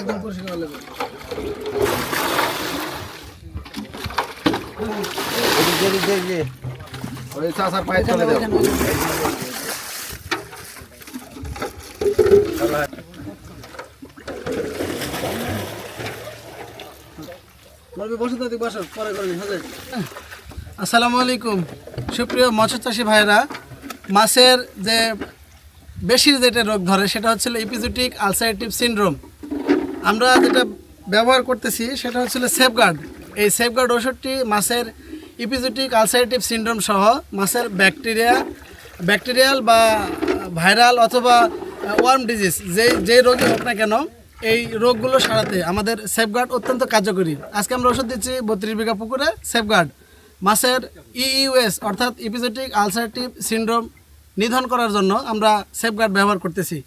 একদম পরিষ্কার হলে ওই চাচার পায়ে চলে যাও। বসে তো বসো পরে করে হাজার আসসালামু আলাইকুম। সুপ্রিয় মৎস্য চাষী ভাইরা মাছের যে বেশি যেটা রোগ ধরে সেটা হচ্ছে ইপিজুটিক আলসারেটিভ সিনড্রোম আমরা যেটা ব্যবহার করতেছি সেটা হচ্ছে সেফগার্ড এই সেফগার্ড ওষুধটি মাছের ইপিজুটিক আলসারেটিভ সিনড্রোম সহ মাছের ব্যাকটেরিয়া ব্যাকটেরিয়াল বা ভাইরাল অথবা ওয়ার্ম ডিজিজ যে যে রোগই হোক না কেন, এই রোগগুলো সারাতে আমাদের সেফগার্ড অত্যন্ত কার্যকরী। আজকে আমরা ওষুধ দিচ্ছি বত্রিশ বিঘা পুকুরে সেফগার্ড মাছের ইইউএস অর্থাৎ ইপিজেটিক আলসারেটিভ সিনড্রোম নিধন করার জন্য আমরা সেফগার্ড ব্যবহার করতেছি।